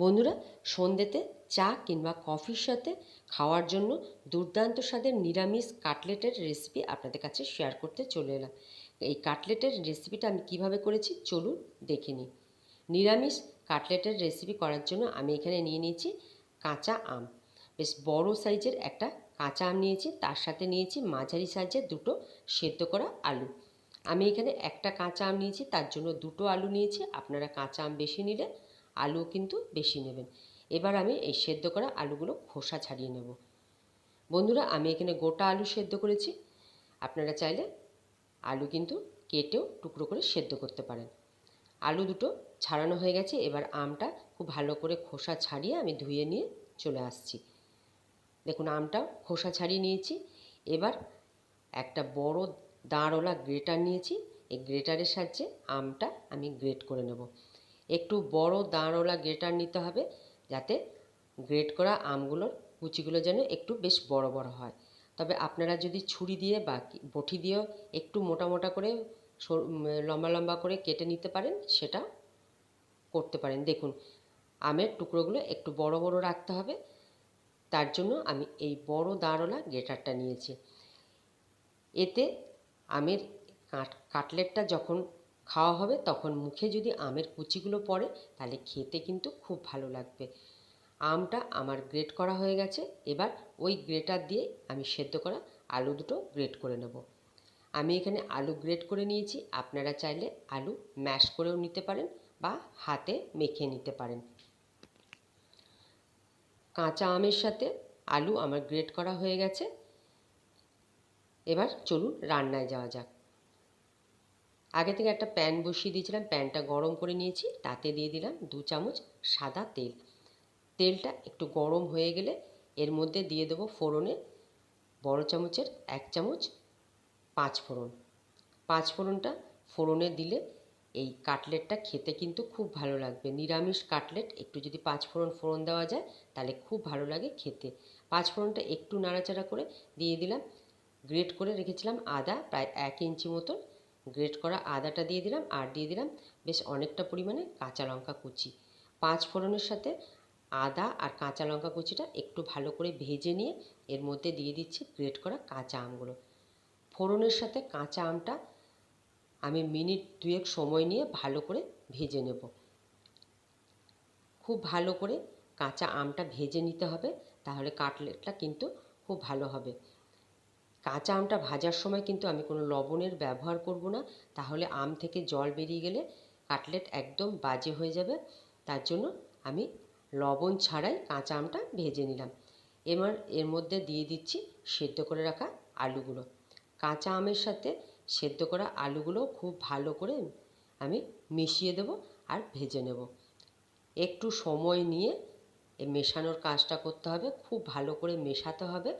বন্ধুরা, সন্ধ্যেতে চা কিংবা কফির সাথে খাওয়ার জন্য দুর্দান্ত স্বাদের নিরামিষ কাটলেটের রেসিপি আপনাদের কাছে শেয়ার করতে চলে এলাম। এই কাটলেটের রেসিপিটা আমি কীভাবে করেছি চলুন দেখে নিই। নিরামিষ কাটলেটের রেসিপি করার জন্য আমি এখানে নিয়ে নিয়েছি কাঁচা আম। বেশ বড় সাইজের একটা কাঁচা আম নিয়েছি, তার সাথে নিয়েছি মাঝারি সাইজের দুটো সেদ্ধ করা আলু। আমি এখানে একটা কাঁচা আম নিয়েছি, তার জন্য দুটো আলু নিয়েছি। আপনারা কাঁচা আম বেশি নিলে আলু কিন্তু বেশি নেবেন। এবার আমি এই সেদ্ধ করা আলুগুলো খোসা ছাড়িয়ে নেব। বন্ধুরা, আমি এখানে গোটা আলু সেদ্ধ করেছি। আপনারা চাইলে আলু কিন্তু কেটেও টুকরো করে সেদ্ধ করতে পারেন। আলু দুটো ছাড়ানো হয়ে গেছে। এবার আমটা খুব ভালো করে খোসা ছাড়িয়ে আমি ধুয়ে নিয়ে চলে আসছি। দেখুন, আমটা খোসা ছাড়িয়ে নিয়েছি। এবার একটা বড় দাঁড়ওয়ালা গ্রেটার নিয়েছি। এই গ্রেটারের সাহায্যে আমটা আমি গ্রেট করে নেব। একটু বড় দাঁড়ওয়ালা গ্রেটার নিতে হবে যাতে গ্রেট করা আমগুলোর কুচিগুলো যেন একটু বেশ বড় বড় হয়। তবে আপনারা যদি ছুরি দিয়ে বা বটি দিয়েও একটু মোটা মোটা করে লম্বা লম্বা করে কেটে নিতে পারেন, সেটা করতে পারেন। দেখুন, আমের টুকরোগুলো একটু বড় বড় রাখতে হবে। তার জন্য আমি এই বড় দাঁড়ওয়ালা গ্রেটারটা নিয়েছি। এতে আমের কাটলেটটা যখন খাওয়া হবে, তখন মুখে যদি আমের কুচিগুলো পড়ে, তাহলে খেতে কিন্তু খুব ভালো লাগবে। আমটা আমার গ্রেট করা হয়ে গেছে, এবার ওই গ্রেটার দিয়ে আমি সেদ্ধ করা আলু দুটো গ্রেট করে নেব। আমি এখানে আলু গ্রেট করে নিয়েছি, আপনারা চাইলে আলু ম্যাশ করেও নিতে পারেন বা হাতে মেখে নিতে পারেন। কাঁচা আমের সাথে আলু আমার গ্রেট করা হয়ে গেছে। এবার চলুন রান্নায় যাওয়া যাক। আগে থেকে একটা প্যান বসিয়ে দিয়েছিলাম, প্যানটা গরম করে নিয়েছি, তাতে দিয়ে দিলাম দু চামচ সাদা তেল। তেলটা একটু গরম হয়ে গেলে এর মধ্যে দিয়ে দেবো ফোড়নে বড় চামচের এক চামচ পাঁচ ফোড়ন। পাঁচ ফোড়নটা ফোড়নে দিলে এই কাটলেটটা খেতে কিন্তু খুব ভালো লাগবে। নিরামিষ কাটলেট, একটু যদি পাঁচ ফোড়ন ফোড়ন দেওয়া যায়, তাহলে খুব ভালো লাগে খেতে। পাঁচ ফোড়নটা একটু নাড়াচাড়া করে দিয়ে দিলাম, গ্রেট করে রেখেছিলাম আদা, প্রায় এক ইঞ্চি মতন গ্রেট করা আদাটা দিয়ে দিলাম, আর দিয়ে দিলাম বেশ অনেকটা পরিমাণে কাঁচা লঙ্কা কুচি। পাঁচ ফোড়নের সাথে আদা আর কাঁচা লঙ্কা কুচিটা একটু ভালো করে ভেজে নিয়ে এর মধ্যে দিয়ে দিচ্ছি গ্রেট করা কাঁচা আমগুলো। ফোড়নের সাথে কাঁচা আমটা আমি মিনিট দুয়েক সময় নিয়ে ভালো করে ভেজে নেব। খুব ভালো করে কাঁচা আমটা ভেজে নিতে হবে, তাহলে কাটলেটটা কিন্তু খুব ভালো হবে। কাঁচা আমটা ভাজার সময় কিন্তু আমি কোনো লবণের ব্যবহার করব না। তাহলে আম থেকে জল বেরিয়ে গেলে কাটলেট একদম বাজে হয়ে যাবে। তার জন্য আমি লবণ ছাড়াই কাঁচা আমটা ভেজে নিলাম। এবার এর মধ্যে দিয়ে দিচ্ছি সেদ্ধ করে রাখা আলুগুলো। কাঁচা আমের সাথে সেদ্ধ করা আলুগুলো খুব ভালো করে আমি মিশিয়ে দেব আর ভেজে নেব। একটু সময় নিয়ে মেশানোর কাজটা করতে হবে। খুব ভালো করে মেশাতে হবে।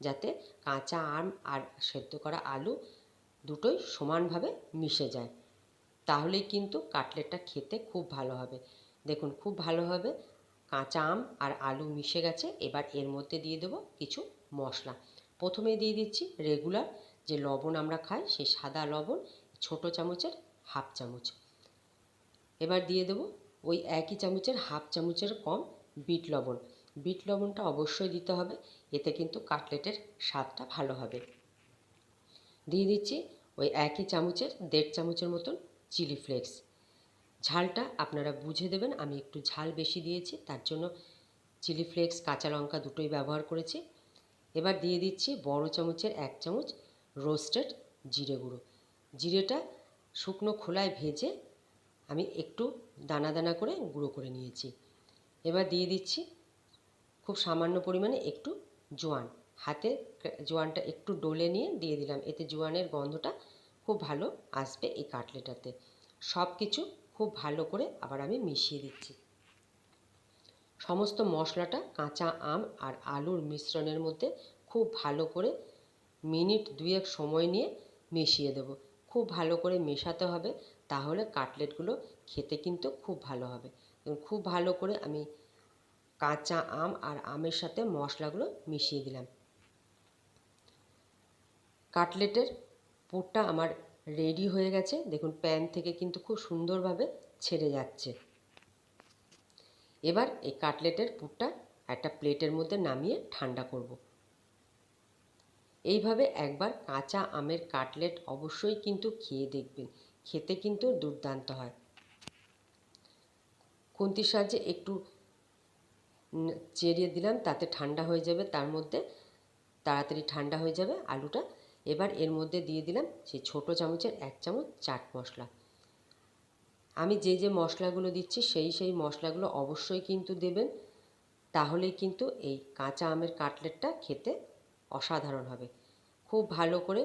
যাতে কাঁচা আম আর সেদ্ধ করা আলু দুটোই সমানভাবে মিশে যায়। তাহলেই কিন্তু কাটলেটটা খেতে খুব ভালো হবে। দেখুন, খুব ভালোভাবে কাঁচা আম আর আলু মিশে গেছে। এবার এর মধ্যে দিয়ে দেবো কিছু মশলা। প্রথমে দিয়ে দিচ্ছি রেগুলার যে লবণ আমরা খাই সেই সাদা লবণ, ছোট চামচের হাফ চামচ। এবার দিয়ে দেবো ওই একই চামচের হাফ চামচের কম বিট লবণ। বিট লবণটা অবশ্যই দিতে হবে, এতে কিন্তু কাটলেটের স্বাদটা ভালো হবে। দিয়ে দিচ্ছি ওই একই চামচের দেড় চামচের মতন চিলি ফ্লেক্স। ঝালটা আপনারা বুঝে দেবেন, আমি একটু ঝাল বেশি দিয়েছি, তার জন্য চিলি ফ্লেক্স, কাঁচা লঙ্কা দুটোই ব্যবহার করেছি। এবার দিয়ে দিচ্ছি বড় চামচের এক চামচ রোস্টেড জিরে গুঁড়ো। জিরেটা শুকনো খোলায় ভেজে আমি একটু দানা দানা করে গুঁড়ো করে নিয়েছি। এবার দিয়ে দিচ্ছি খুব সামান্য পরিমাণে একটু জোয়ান। হাতে জোয়ানটা একটু ডলে নিয়ে দিয়ে দিলাম। এতে জোয়ানের গন্ধটা খুব ভালো আসবে এই কাটলেটাতে। সব কিছু খুব ভালো করে আবার আমি মিশিয়ে দিচ্ছি। সমস্ত মশলাটা কাঁচা আম আর আলুর মিশ্রণের মধ্যে খুব ভালো করে মিনিট দুয়েক সময় নিয়ে মিশিয়ে দেব। খুব ভালো করে মেশাতে হবে, তাহলে কাটলেটগুলো খেতে কিন্তু খুব ভালো হবে। খুব ভালো করে আমি কাঁচা আম আর আমের সাথে মশলাগুলো মিশিয়ে দিলাম। কাটলেটের পুরটা আমার রেডি হয়ে গেছে। দেখুন প্যান থেকে কিন্তু খুব সুন্দরভাবে ছেড়ে যাচ্ছে। এবার এই কাটলেটের পুরটা একটা প্লেটের মধ্যে নামিয়ে ঠান্ডা করব। এইভাবে একবার কাঁচা আমের কাটলেট অবশ্যই কিন্তু খেয়ে দেখবেন। খেতে কিন্তু দুর্দান্ত হয়। খুন্তির সাহায্যে একটু চেরিয়ে দিলাম, তাতে ঠান্ডা হয়ে যাবে, তার মধ্যে তাড়াতাড়ি ঠান্ডা হয়ে যাবে আলুটা। এবার এর মধ্যে দিয়ে দিলাম সেই ছোটো চামচের এক চামচ চাট মশলা। আমি যে যে মশলাগুলো দিচ্ছি, সেই সেই মশলাগুলো অবশ্যই কিন্তু দেবেন, তাহলেই কিন্তু এই কাঁচা আমের কাটলেটটা খেতে অসাধারণ হবে। খুব ভালো করে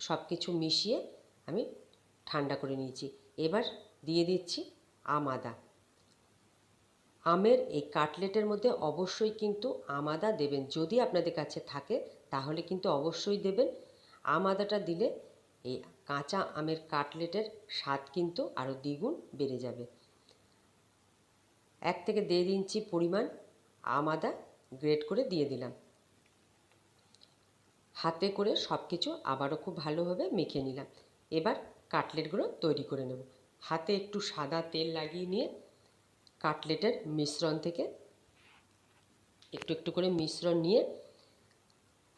সব কিছু মিশিয়ে আমি ঠান্ডা করে নিয়েছি। এবার দিয়ে দিচ্ছি আম আদা। আমের এই কাটলেটের মধ্যে অবশ্যই কিন্তু আম আদা দেবেন। যদি আপনাদের কাছে থাকে, তাহলে কিন্তু অবশ্যই দেবেন। আম আদাটা দিলে এই কাঁচা আমের কাটলেটের স্বাদ কিন্তু আরও দ্বিগুণ বেড়ে যাবে। এক থেকে দেড় ইঞ্চি পরিমাণ আম আদা গ্রেট করে দিয়ে দিলাম। হাতে করে সব কিছু আবারও খুব ভালোভাবে মেখে নিলাম। এবার কাটলেটগুলো তৈরি করে নেব। হাতে একটু সাদা তেল লাগিয়ে নিয়ে কাটলেটের মিশ্রণ থেকে একটু একটু করে মিশ্রণ নিয়ে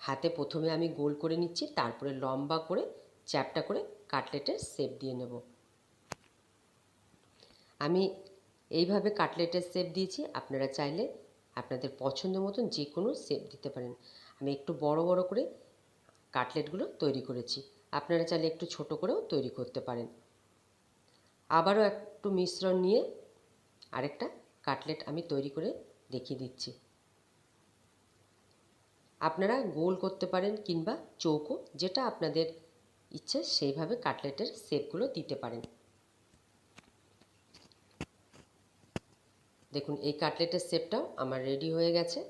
হাতে প্রথমে আমি গোল করে নিচ্ছি, তারপরে লম্বা করে, চ্যাপটা করে কাটলেটের শেপ দিয়ে নেব। আমি এইভাবে কাটলেটের শেপ দিয়েছি, আপনারা চাইলে আপনাদের পছন্দ মতন যে কোনো শেপ দিতে পারেন। আমি একটু বড় বড় করে কাটলেটগুলো তৈরি করেছি, আপনারা চাইলে একটু ছোট করেও তৈরি করতে পারেন। আবারও একটু মিশ্রণ নিয়ে আরেকটা কাটলেট আমি তৈরি করে দেখিয়ে দিচ্ছি। আপনারা গোল করতে পারেন কিংবা চৌকো, যেটা আপনাদের ইচ্ছে, সেইভাবে কাটলেটের শেপগুলো দিতে পারেন। দেখুন, এই কাটলেটের শেপটাও আমার রেডি হয়ে গেছে।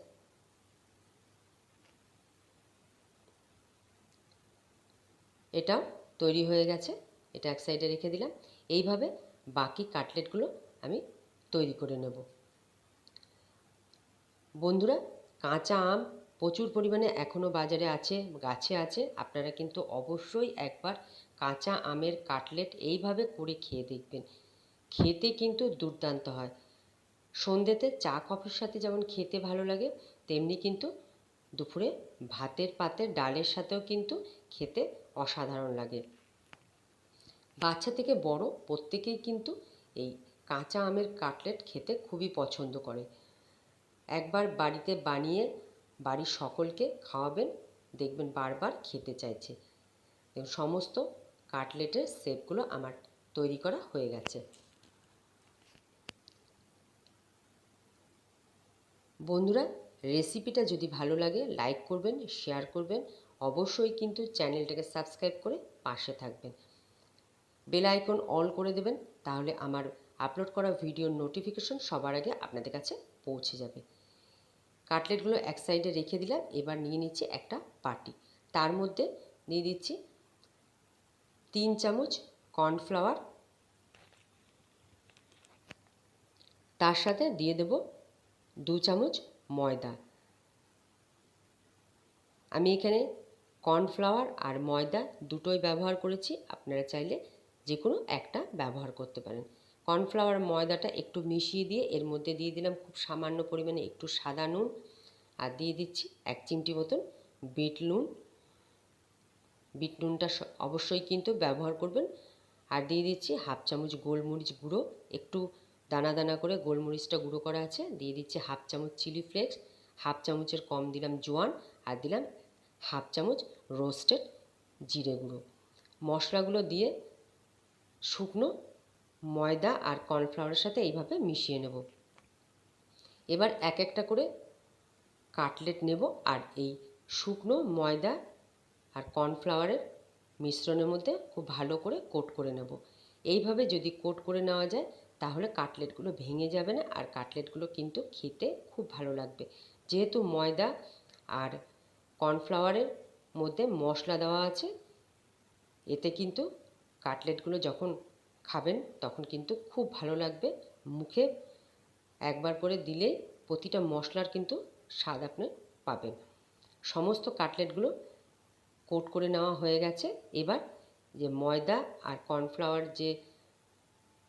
এটাও তৈরি হয়ে গেছে। এটা এক সাইডে রেখে দিলাম। এইভাবে বাকি কাটলেটগুলো আমি তৈরি করে নেব। বন্ধুরা, কাঁচা আম প্রচুর পরিমাণে এখনও বাজারে আছে, গাছে আছে। আপনারা কিন্তু অবশ্যই একবার কাঁচা আমের কাটলেট এইভাবে করে খেয়ে দেখবেন। খেতে কিন্তু দুর্দান্ত হয়। সন্ধ্যেতে চা, কফির সাথে যেমন খেতে ভালো লাগে, তেমনি কিন্তু দুপুরে ভাতের পাতে, ডালের সাথেও কিন্তু খেতে অসাধারণ লাগে। বাচ্চা থেকে বড় প্রত্যেকেই কিন্তু এই কাঁচা আমের কাটলেট খেতে খুবই পছন্দ করে। একবার বাড়িতে বানিয়ে বাড়ির সকলকে খাওয়াবেন, দেখবেন বারবার খেতে চাইছে। সমস্ত কাটলেটের শেপগুলো আমার তৈরি করা হয়ে গেছে। বন্ধুরা, রেসিপিটা যদি ভালো লাগে, লাইক করবেন, শেয়ার করবেন। অবশ্যই কিন্তু চ্যানেলটাকে সাবস্ক্রাইব করে পাশে থাকবেন। বেল আইকন অল করে দেবেন, তাহলে আমার আপলোড করা ভিডিওর নোটিফিকেশন সবার আগে আপনাদের কাছে পৌঁছে যাবে। কাটলেটগুলো এক সাইডে রেখে দিলাম, এবার নিয়ে নিচ্ছি একটা পাটি তার মধ্যে দিয়ে দিচ্ছি তিন চামচ কর্নফ্লাওয়ার তার সাথে দিয়ে দেব দু চামচ ময়দা। আমি এখানে কর্নফ্লাওয়ার আর ময়দা দুটোই ব্যবহার করেছি, আপনারা চাইলে যে কোনো একটা ব্যবহার করতে পারেন। কর্নফ্লাওয়ার ময়দাটা একটু মিশিয়ে দিয়ে এর মধ্যে দিয়ে দিলাম খুব সামান্য পরিমাণে একটু সাদা নুন আর দিয়ে দিচ্ছি এক চিমটি মতন বিট নুন। বিট নুনটা অবশ্যই কিন্তু ব্যবহার করবেন। আর দিয়ে দিচ্ছি হাফ চামচ গোলমরিচ গুঁড়ো। একটু দানা দানা করে গোলমরিচটা গুঁড়ো করা আছে। দিয়ে দিচ্ছি হাফ চামচ চিলি ফ্লেক্স, হাফ চামচের কম দিলাম জোয়ান আর দিলাম হাফ চামচ রোস্টেড জিরে গুঁড়ো। মশলাগুলো দিয়ে শুকনো ময়দা আর কর্নফ্লাওয়ারের সাথে এইভাবে মিশিয়ে নেব। এবার এক একটা করে কাটলেট নেব আর এই শুকনো ময়দা আর কর্নফ্লাওয়ারের মিশ্রণের মধ্যে খুব ভালো করে কোট করে নেব। এইভাবে যদি কোট করে নেওয়া যায়, তাহলে কাটলেটগুলো ভেঙে যাবে না আর কাটলেটগুলো কিন্তু খেতে খুব ভালো লাগবে। যেহেতু ময়দা আর কর্নফ্লাওয়ারের মধ্যে মশলা দেওয়া আছে, এতে কিন্তু কাটলেটগুলো যখন খাবেন, তখন কিন্তু খুব ভালো লাগবে। মুখে একবার করে দিলেই প্রতিটা মশলার কিন্তু স্বাদ আপনি পাবেন। সমস্ত কাটলেটগুলো কোট করে নেওয়া হয়ে গেছে। এবার যে ময়দা আর কর্নফ্লাওয়ার যে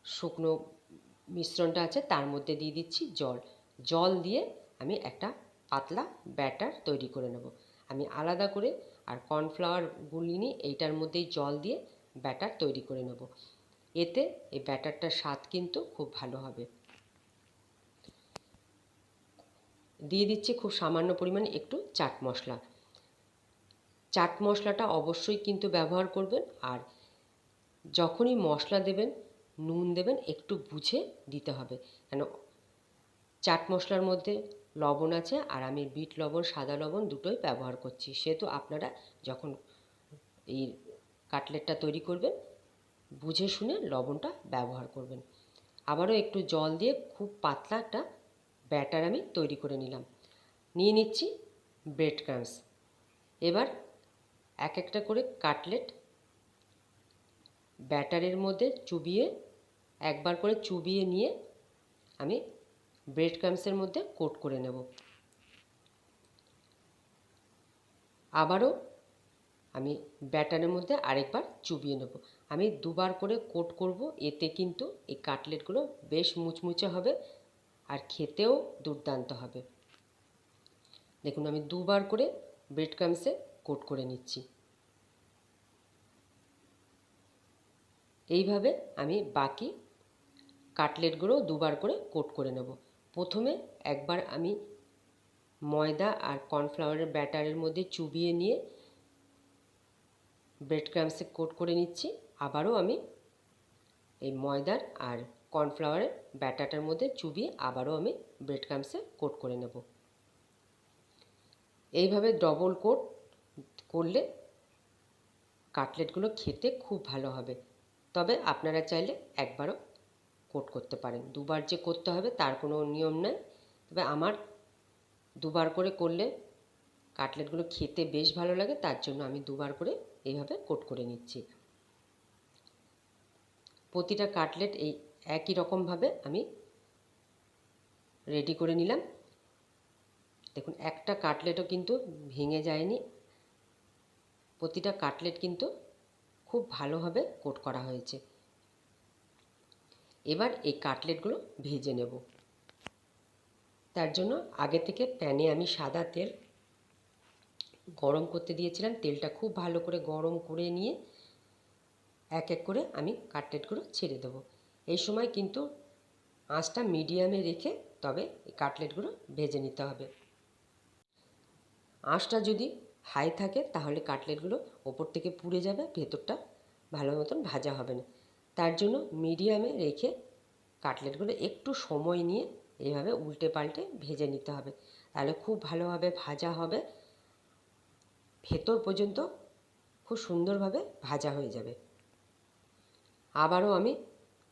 শুকনো মিশ্রণটা আছে, তার মধ্যে দিয়ে দিচ্ছি জল। জল দিয়ে আমি একটা পাতলা ব্যাটার তৈরি করে নেব। আমি আলাদা করে আর কর্নফ্লাওয়ার গুলিনি, এইটার মধ্যেই জল দিয়ে ব্যাটার তৈরি করে নেব। এতে এই ব্যাটারটার স্বাদ কিন্তু খুব ভালো হবে। দিয়ে দিচ্ছি খুব সামান্য পরিমাণে একটু চাট মশলা। চাট মশলাটা অবশ্যই কিন্তু ব্যবহার করবেন আর যখনই মশলা দেবেন, নুন দেবেন, একটু বুঝে দিতে হবে। কেন, চাট মশলার মধ্যে লবণ আছে আর আমি বিট লবণ, সাদা লবণ দুটোই ব্যবহার করছি। সেহেতু আপনারা যখন এই কাটলেটটা তৈরি করবেন বুঝে শুনে লবণটা ব্যবহার করবেন। আবারও একটু জল দিয়ে খুব পাতলা একটা ব্যাটার আমি তৈরি করে নিলাম। নিয়ে নিচ্ছি ব্রেড ক্রামস এবার এক একটা করে কাটলেট ব্যাটারের মধ্যে চুবিয়ে, একবার করে চুবিয়ে নিয়ে আমি ব্রেড ক্রামসের মধ্যে কোট করে নেব। আবারও আমি ব্যাটারের মধ্যে আরেকবার চুবিয়ে নেব। আমি দুবার করে কোট করব, এতে কিন্তু এই কাটলেটগুলো বেশ মুচমুচে হবে আর খেতেও দুর্দান্ত হবে। দেখুন, আমি দুবার করে ব্রেড ক্রামসে কোট করে নিচ্ছি। এইভাবে আমি বাকি কাটলেটগুলো দুবার করে কোট করে নেব। প্রথমে একবার আমি ময়দা আর কর্নফ্লাওয়ারের ব্যাটারের মধ্যে চুবিয়ে নিয়ে ব্রেড ক্রামসে কোট করে নিচ্ছি। আবারও আমি এই ময়দার আর কর্নফ্লাওয়ারের ব্যাটারটার মধ্যে চুবিয়ে আবারও আমি ব্রেড ক্রামসে কোট করে নেব। এইভাবে ডবল কোট করলে কাটলেটগুলো খেতে খুব ভালো হবে। তবে আপনারা চাইলে একবারও কোট করতে পারেন। দুবার যে করতে হবে তার কোনো নিয়ম নেই। তবে আমার দুবার করে করলে কাটলেটগুলো খেতে বেশ ভালো লাগে, তার জন্য আমি দুবার করে এইভাবে কোট করে নিচ্ছি। প্রতিটা কাটলেট এই একই রকমভাবে আমি রেডি করে নিলাম। দেখুন, একটা কাটলেটও কিন্তু ভেঙে যায়নি। প্রতিটা কাটলেট কিন্তু খুব ভালোভাবে কোট করা হয়েছে। এবার এই কাটলেটগুলো ভেজে নেব। তার জন্য আগে থেকে প্যানে আমি সাদা তেল গরম করতে দিয়েছিলাম। তেলটা খুব ভালো করে গরম করে নিয়ে এক এক করে আমি কাটলেটগুলো ছেড়ে দেবো। এই সময় কিন্তু আঁচটা মিডিয়ামে রেখে তবে এই কাটলেটগুলো ভেজে নিতে হবে। আঁচটা যদি হাই থাকে তাহলে কাটলেটগুলো ওপর থেকে পুড়ে যাবে, ভেতরটা ভালো মতন ভাজা হবে না। তার জন্য মিডিয়ামে রেখে কাটলেটগুলো একটু সময় নিয়ে এইভাবে উল্টে পাল্টে ভেজে নিতে হবে। তাহলে খুব ভালোভাবে ভাজা হবে, ভেতর পর্যন্ত খুব সুন্দরভাবে ভাজা হয়ে যাবে। আবারও আমি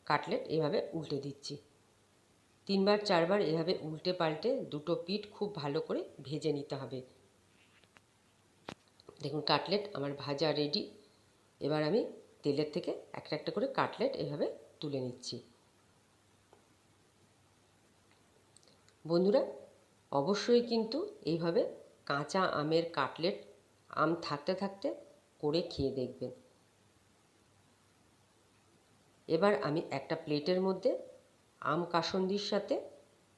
কাটলেট এভাবে উল্টে দিচ্ছি। তিনবার, চারবার এভাবে উল্টে পাল্টে দুটো পিঠ খুব ভালো করে ভেজে নিতে হবে। দেখুন, কাটলেট আমার ভাজা রেডি এবার আমি তেলের থেকে একটা একটা করে কাটলেট এভাবে তুলে নিচ্ছি। বন্ধুরা, অবশ্যই কিন্তু এইভাবে কাঁচা আমের কাটলেট আম থাকতে থাকতে করে খেয়ে দেখবেন। এবার আমি একটা প্লেটের মধ্যে আম কাসন্দির সাথে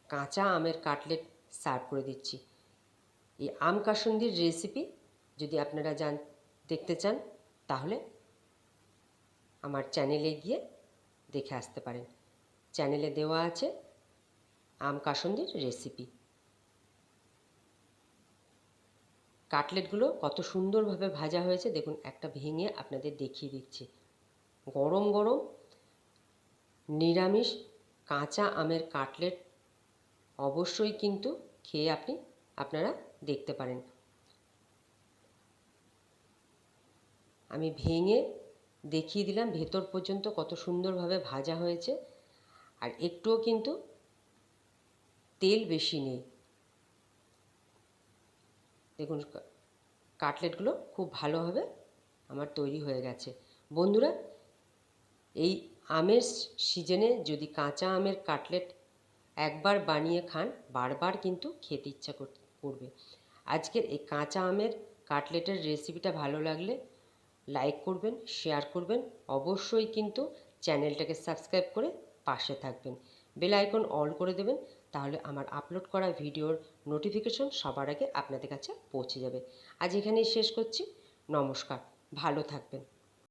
কাঁচা আমের কাটলেট সার্ভ করে দিচ্ছি। এই আম কাসন্দির রেসিপি যদি আপনারা জান দেখতে চান, তাহলে আমার চ্যানেলে গিয়ে দেখে আসতে পারেন। চ্যানেলে দেওয়া আছে আম কাসন্দির রেসিপি কাটলেটগুলো কত সুন্দরভাবে ভাজা হয়েছে, দেখুন, একটা ভেঙে আপনাদের দেখিয়ে দিচ্ছি। গরম গরম নিরামিষ কাঁচা আমের কাটলেট অবশ্যই কিন্তু খেয়ে আপনি, আপনারা দেখতে পারেন। আমি ভেঙে দেখিয়ে দিলাম, ভেতর পর্যন্ত কত সুন্দরভাবে ভাজা হয়েছে। আর একটুও কিন্তু তেল বেশি নেই। দেখুন কাটলেটগুলো খুব ভালোভাবে আমার তৈরি হয়ে গেছে। বন্ধুরা, এই আমের সিজনে যদি কাঁচা আমের কাটলেট একবার বানিয়ে খান, বারবার কিন্তু খেতে ইচ্ছা করবে। আজকের এই কাঁচা আমের কাটলেটের রেসিপিটা ভালো লাগলে লাইক করবেন, শেয়ার করবেন। অবশ্যই কিন্তু চ্যানেলটাকে সাবস্ক্রাইব করে পাশে থাকবেন। বেল আইকন অল করে দেবেন, তাহলে আমার আপলোড করা ভিডিওর নোটিফিকেশন সবার আগে আপনাদের কাছে পৌঁছে যাবে। আজ এখানেই শেষ করছি। নমস্কার, ভালো থাকবেন।